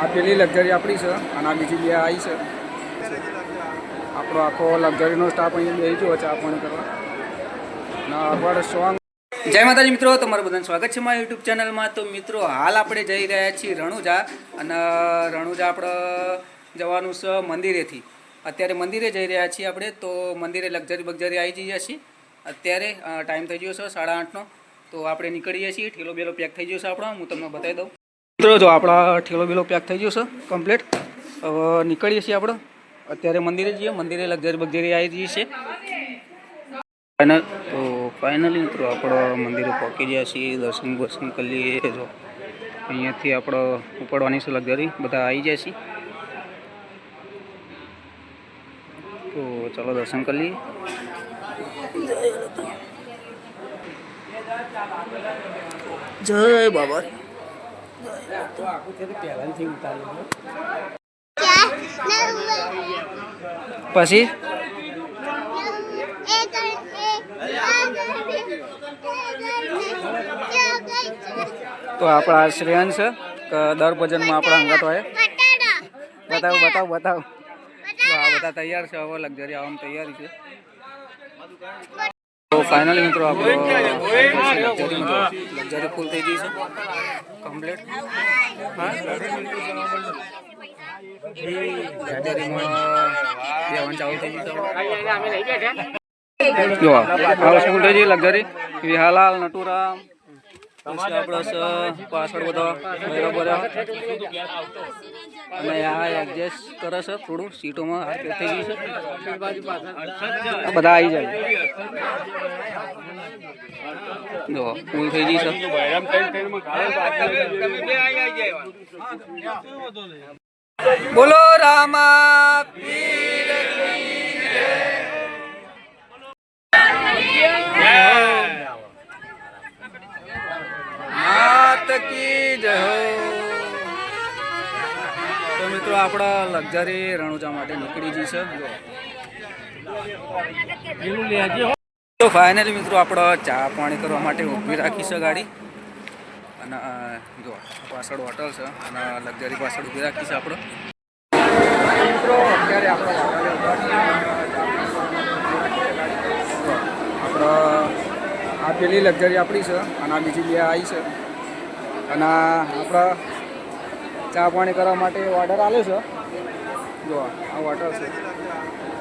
આ પેલી લક્ઝરી આપણી છે અને આ બીજી બે આવી છે. આપણો આખો લક્ઝરીનો સ્ટાફ અહીંયા બેસી ગયો ચા પાણી કરવા. અને આગળ સોંગ જય માતાજી મિત્રો, તમારું બધાનું સ્વાગત છે મારા યુટ્યુબ ચેનલમાં. તો મિત્રો, હાલ આપણે જઈ રહ્યા છીએ રણુજા અને રણુજા આપણે જવાનું છે મંદિરેથી. અત્યારે મંદિરે જઈ રહ્યા છીએ આપણે. તો મંદિરે લક્ઝરી બગઝરી આવી જઈએ છીએ. અત્યારે ટાઈમ થઈ ગયો છે સાડા આઠનો. તો આપણે નીકળીએ છીએ. ઠેલો બેલો પેક થઈ ગયો છે આપણો. હું તમને બતાવી દઉં. મિત્રો, જો આપણા ઠેલો બેલો પેક થઈ ગયો છે કમ્પ્લીટ હવે નીકળીએ છીએ આપણે. અત્યારે મંદિરે જઈએ, મંદિરે લગઝરી બગઝરી આવી જઈએ છીએ. ફાઇનલ તો ફાઇનલી મિત્રો, આપણે મંદિરે પહોંચી ગયા છીએ, દર્શન વર્શન કરી લઈએ જો, અહીંયાથી આપણે ઉપડવાની છે લક્ઝરી બધા આવી જાય છે તો ચાલો દર્શન કરી લઈએ. જય બાબા. પછી? તો આપણા શ્રેયન છે દર ભજનમાં આપણા અંગત હોય. બતાવો બતાવો બતાવો. તો બધા તૈયાર છે, હવે લક્ઝરી આવવામાં તૈયારી છે. તો ફાઇનલી મિત્રો આપણો લક્ઝરી ફૂલ થઈ ગઈ છે. કમ્પ્લીટ જો હાઉસ ફૂલ થઈ ગઈ લક્ઝરી વિહાલાલ નટુરામ. પાછળ બધો બરાબર અને આ એડજસ્ટ કરે છે, થોડું સીટોમાં હાથ થઈ ગઈ છે. બધા આવી જાય. થઈ ગઈ છે. બોલો, રામા જય. માત કી જય હો. તો મિત્રો આપણા લક્ઝરી રણુજા માટે નીકળી જઈ છે. તો ફાઇનલી મિત્રો આપણે ચા પાણી કરવા માટે ઊભી રાખી છે ગાડી. અને જો પાછળ હોટલ છે. અને લક્ઝરી પાછળ ઊભી રાખી છે આપણે. મિત્રો અત્યારે આપણે. આપણે આ પેલી લક્ઝરી આપણી છે. અને આ બીજી બે આવી છે. અને આપણા ચા પાણી કરવા માટે ઓર્ડર આવે છે. જો, આ વોટર છે.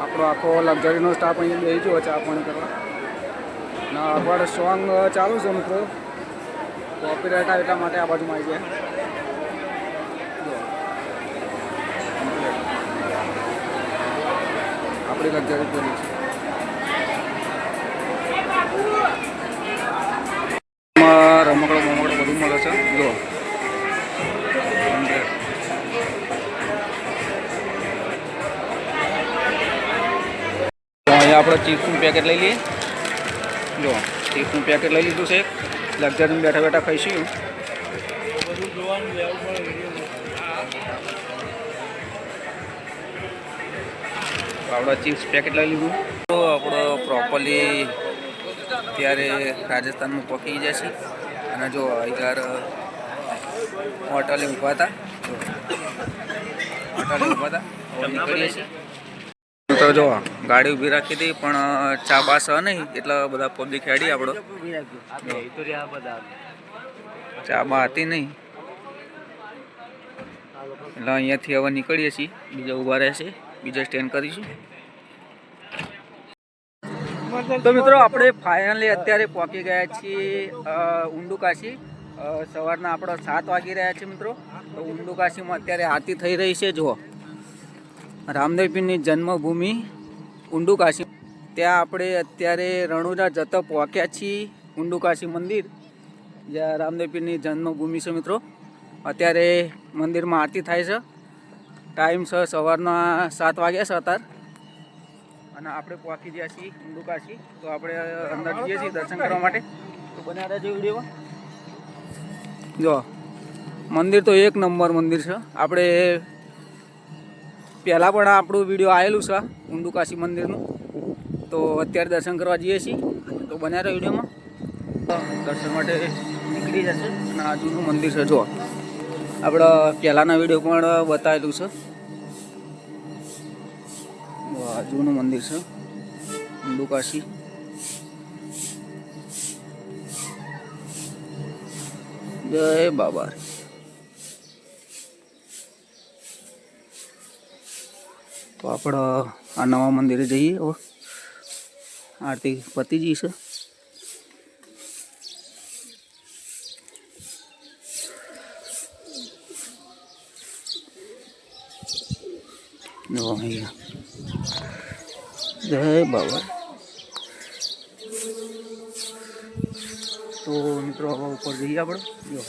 આપણો આખો લક્ઝરીનો સ્ટાફ અહીંયા બેસી જુઓ ચા પાણી કરવા. અને આગળ સોંગ ચાલુ છે મિત્રો. કોપીરાઇટ આવે એટલા માટે આ બાજુમાં આવી જાય. આપણી લક્ઝરી પેલી છે. મળે છે? જો. અહીંયા આપણે ચીપ્સનું પેકેટ લઈ લઈએ. જો, ચીપ્સનું પેકેટ લઈ લીધું છે લક્ઝરીમાં બેઠા બેઠા ખાઈશું. આપણે ચિપ્સ પેકેટ લઈ લીધું. તો આપણો પ્રોપરલી ત્યારે રાજસ્થાનમાં પહોંચી જશે અને જો અહીંયા હોટલે ઊભા હતા. હોટલે ઊભા હતા. નીકળીએ છીએ. તો જો, ગાડી ઊભી રાખી હતી, પણ ચા બાસ નહીં, એટલા બધા પબ્લિક હેડી આપણો. ચા બા હતી નહીં. એટલે અહીંયાથી હવે નીકળીએ છીએ, બીજા ઊભા રહેશે, બીજા સ્ટેન્ડ કરીશું. તો મિત્રો આપણે ફાઇનલી અત્યારે પહોંચી ગયા છીએ ઊંડુકાશી. સવારના આપણે સાત વાગી રહ્યા છે મિત્રો. તો ઉંડુકાશીમાં અત્યારે આરતી થઈ રહી છે જુઓ. રામદેવપીરની જન્મભૂમિ ઉંડુકાશી ત્યાં આપણે અત્યારે રણુજા જતા પહોંચ્યા છીએ ઊંડુકાશી મંદિર. જ્યાં રામદેવપીરની જન્મભૂમિ છે મિત્રો. અત્યારે મંદિરમાં આરતી થાય છે. ટાઈમ છે સવારના સાત વાગ્યા છે અત્યારે. અને આપણે પહોંચી ગયા છીએ ઉંડુકાશી તો આપણે અંદર જઈએ છીએ દર્શન કરવા માટે. તો બન્યા રહેજો વિડીયોમાં જો મંદિર તો એક નંબર મંદિર છે. આપણે પહેલાં પણ આપણું વીડિયો આવેલું છે ઊંડુકાશી મંદિરનું. તો અત્યારે દર્શન કરવા જઈએ છીએ. તો બન્યા રહ્યો વિડીયોમાં. દર્શન માટે નીકળી જશે. અને આ જૂનું મંદિર છે જો. આપણે પહેલાંના વીડિયો પણ બતાવેલું છે. વાહ, જૂનું મંદિર છે. હિન્દુકાશી જય બાબા. તો આપણે આ નવા મંદિરે જઈએ ઓ આરતી પતિજી છે. અહીંયા. જય બાબા તો મિત્રો હવે ઉપર જઈએ આપણે જો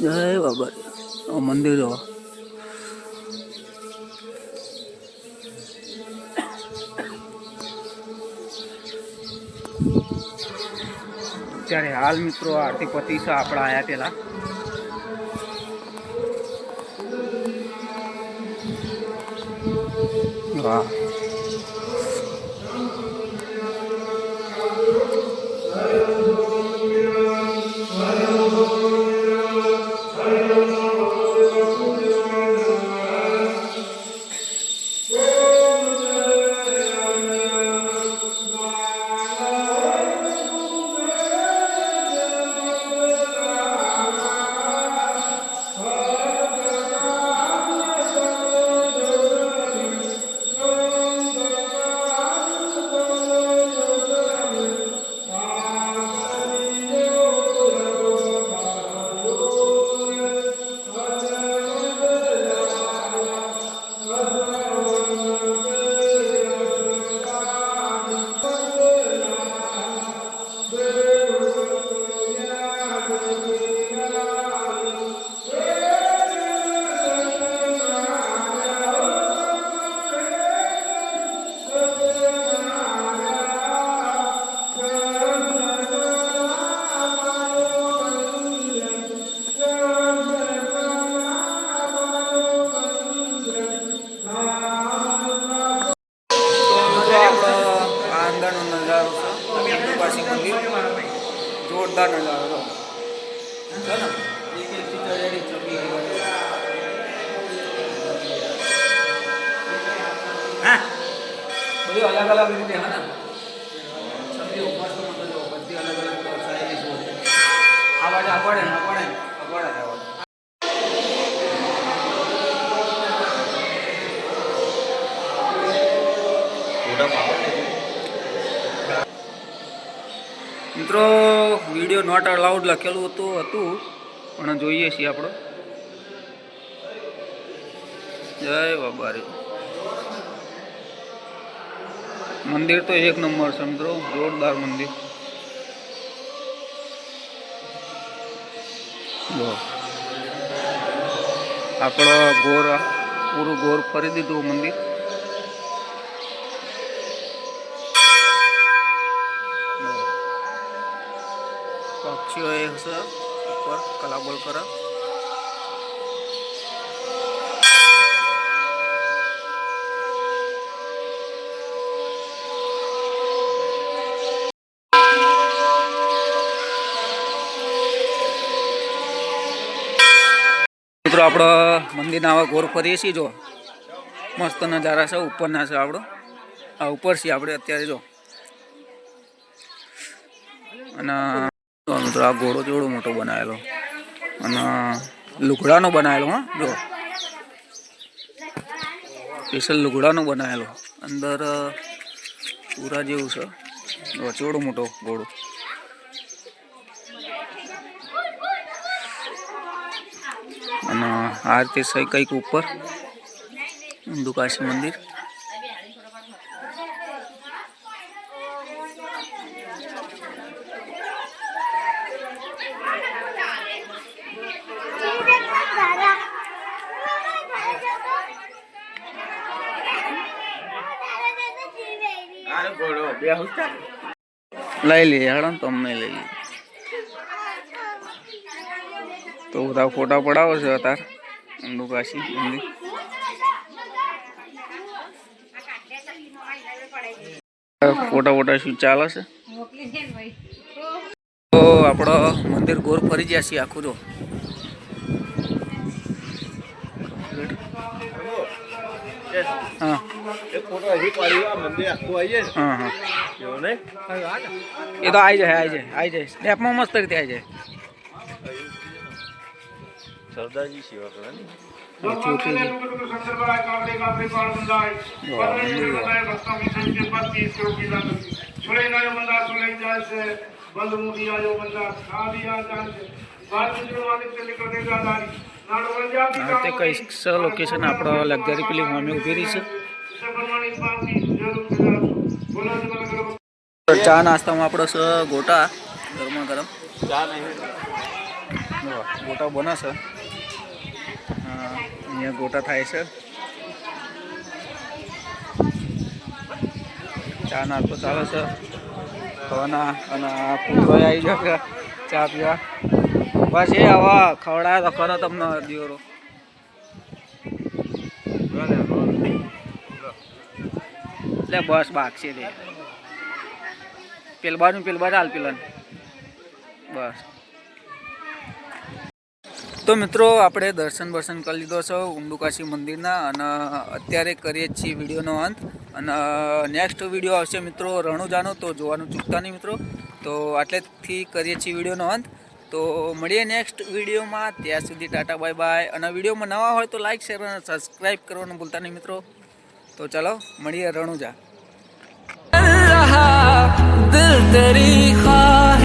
જય બાબા આ મંદિર જો ત્યારે હાલ મિત્રો આરતી પતિ છે આપણા આયા પેલા. 啊 પડે પડે આપડે આપડે મિત્રો વીડિયો નોટ અલાઉડ લખેલું હતું હતું, પણ જોઈએ છીએ આપણો. જય બાબા રે મંદિર તો એક નંબર છે મિત્રો, જોરદાર મંદિર. જો આપણો ગોર પૂરું ગોર ફરી દીધું મંદિર. પક્ષીઓ એ હશે ઉપર કલાબોલ કરે. મિત્રો, આપણે મંદિરના આવા ગોર ફરીએ છીએ જો. મસ્ત નજારા છે, ઉપરના છે આપણો. આ ઉપર છીએ આપણે અત્યારે જો. અને મિત્રો, આ ઘોડો જેવડો મોટો બનાવેલો. અને લુગડાનો બનાવેલો, હા, જો. સ્પેશિયલ લુગડાનો બનાવેલો. અંદર પૂરા જેવું છે. જો, ચેવડો મોટો ઘોડો અને આરતી રીતે સહી કંઈક ઉપર. હિન્દુકાશી મંદિર. લઈ લઈએ હેડો ને તમને લઈ લઈએ. તો બધા ફોટા પડાવો છે અત્યારે. મંદિર ફોટા ફોટા શું ચાલે છે? તો આપણો મંદિર ગોર ફરી ગયા છીએ આખું જો હા. એ તો આવી જાય આવી જાય આવી જાય. સ્નેપમાં મસ્ત રીતે આવી જાય. સરદારજી સેવા કરે. હા તે કઈ લોકેશન આપણો લક્ઝરી પેલી હોમી ઊભી રહી છે? ચા નાસ્તામાં આપણો છે ગોટા ગરમા ગરમ. ચા નહીં. ગોટા બને છે. હા, અહીંયા ગોટા થાય છે. ચા નાસ્તો ચાલે છે. ખાવાના અને આ પુત્રો આવી ગયો ચા પીવા. બસ એ હવે ખવડાવે તો ખરો તમને દિવરો એટલે બસ બાકશે દે પેલ પેલબા ચાલ બાજુ હાલ પેલા બસ. તો મિત્રો, આપણે દર્શન બર્શન કરી લીધો છો ઉંડુકાશી મંદિરના અને અત્યારે કરીએ છીએ વિડીયોનો અંત. અને નેક્સ્ટ વીડિયો આવશે મિત્રો રણુજાનો, તો જોવાનું ચૂકતા નહીં મિત્રો. તો આટલેથી કરીએ છીએ વિડીયોનો અંત. તો મળીએ નેક્સ્ટ વિડીયોમાં. ત્યાં સુધી ટાટા, બાય બાય. અને વિડીયોમાં નવા હોય તો લાઇક શેર અને સબસ્ક્રાઈબ કરવાનું ભૂલતા નહીં મિત્રો. તો ચાલો, મળીએ રણુજા. દિલ તેરી